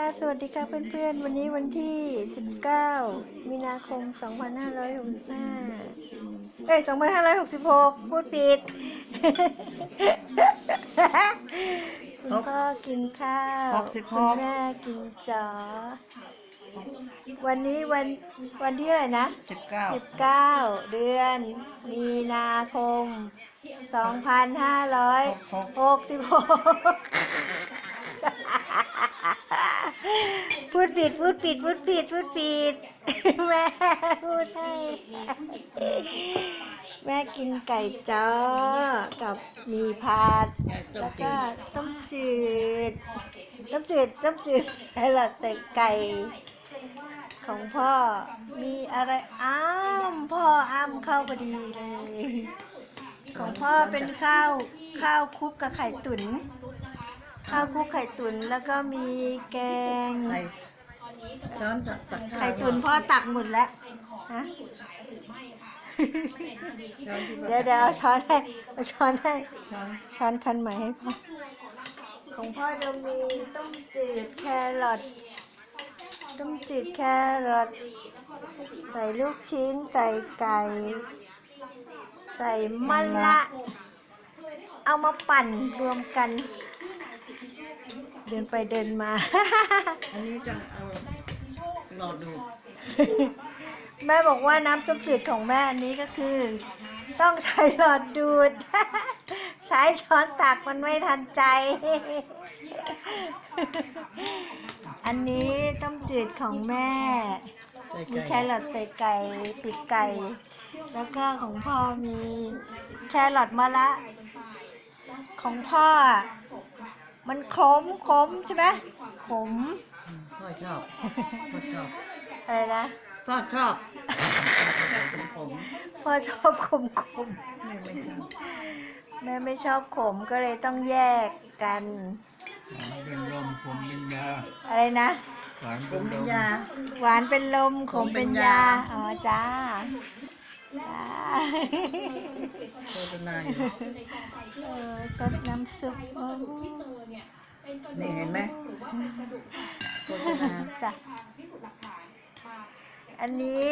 ค่ะ สวัสดีค่ะเพื่อนๆ วันนี้วันที่ 19 มีนาคม 2565 เอ้ย 2566 พูดผิด คุณพ่อกินข้าวหกสิบหคุณกแม่กินจ๋อวันนี้วันวันที่อะไหรนะ สิบเก้า19 เดือน มีนาคม 2566 พูดผิดพูดผิดพูดผิดพูดผิดแม่พูดให้แม่กินไก่จ้อกับมีผัดแล้วก็ต้มจืดต้มจืดต้มจืดใช่ละแต่ไก่ของพ่อมีอะไรอ้ามพ่ออ้ามเข้าพอดีเลย ของพ่อเป็นข้าวข้าวคลุกกับไข่ตุ๋นข้าวคลุกไข่ตุ๋นแล้วก็มีแกง ไข่ช้อนตักตักข้าวไข่ตุ๋นพ่อตักหมดแล้วฮะช้อนที่เดี๋ยวเดี๋ยวเอาช้อนให้เอาช้อนให้ช้อนช้อนคันใหม่ให้พ่อของพ่อจะมีต้มจืดแครอทต้มจืดแครอทใส่ลูกชิ้นใส่ไก่ ใส่มะละ เอามาปั่นรวมกัน เดินไปเดินมา อันนี้จะเอาหลอดดูดแม่บอกว่าน้ำต้มจืดของแม่อันนี้ก็คือ ต้องใช้หลอดดูด ใช้ช้อนตักมันไม่ทันใจ อันนี้ต้มจืดของแม่ใส่มีไก่แครอทเตะไก่ปีกไก่ แล้วก็ของพ่อมีแครอทมะละ ของพ่ออะ มันขมขมใช่ไหมขมอืมพ่อชอบพ่อชอบอะไรนะ พ่อชอบผมพ่อชอบขมขมไม่ไม่ชอบแม่ไม่ชอบขมก็เลยต้องแยกกันเป็นลมผมเป็นยาอะไรนะ หวานผเป็นมลเป็นม ยา หวานเป็นลมขมเป็นยา อ๋อจ้า จ้า โฆษณาอยู่เออซดน้ำซุปโอ้นี่เห็นไหมโฆษณาจ้ะอันนี้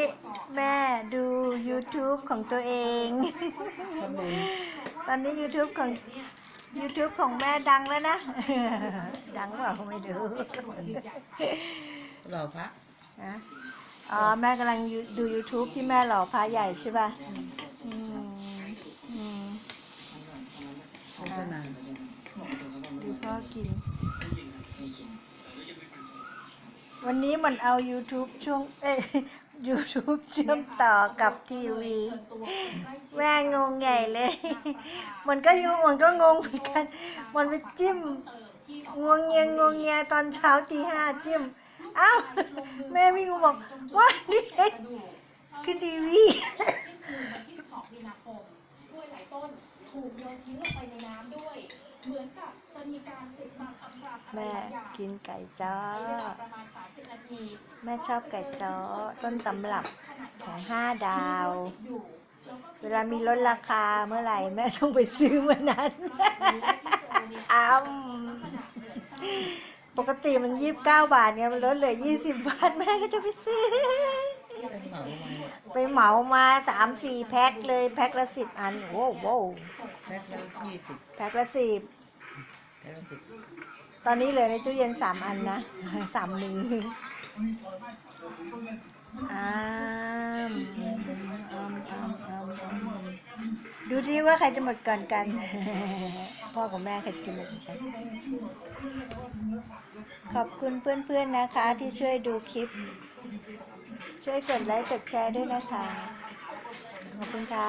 แม่ดู YouTube ของตัวเองขบุนตอนนี้ YouTube ของ YouTube ของแม่ดังแล้วนะ ดังเปล่าไม่รู้ หล่อพระ นะ อ๋อแม่กำลังยูดู YouTube ที่แม่หล่อพระใหญ่ใช่ป่ะอืมอืมโฆษณาดูพ่อกิน วันนี้มันเอา YouTube ช่วงเอ้ย YouTube เชื่อมต่อกับทีวี แม่งงใหญ่เลย มันก็ยูมันก็งงเหมือนกัน มันไปจิ้มงวงเงียงงวงเงียตอนเช้าตีห้าจิ้ม อ้าวแม่วิ่งมาบอกว่านี่เองคือทีวี12มีนาคมกล้วยหลายต้นถูกโยนทิ้งลงไปในน้ำด้วย เหมือนกับจะมีการปิดบังอำพรางอะไรแม่บางอย่างกินไก่จ้อ ใช้เวลาประมาณ 30 นาทีแม่ชอบไก่จ้อต้นตำรับของห้าดาวอยู่แล้วก็เวลามีลดราคาเมื่อไหร่ แม่ต้องไปซื้อเมื่อนั้น อ้ำ ปกติมันยี่สิบเก้าบาทไงมันลดเหลือยี่สิบบาทแม่ก็จะไปซื้อ ไปเหมามาสามสี่แพ็คเลยแพ็คละสิบอันโว้โว้แพ็คละยี่สิบแพ็คละสิบแพ็คละสิบตอนนี้เหลือในตู้เย็นสามอันนะสามมืออ้ามอ้ามอ้ามอ้าม ดูทีว่าใครจะหมดก่อนกัน พ่อกับแม่ใครจะกินหมดกัน ขอบคุณเพื่อนๆนะคะที่ช่วยดูคลิป ช่วยกดไลค์กดแชร์ด้วยนะคะ ขอบคุณค่ะ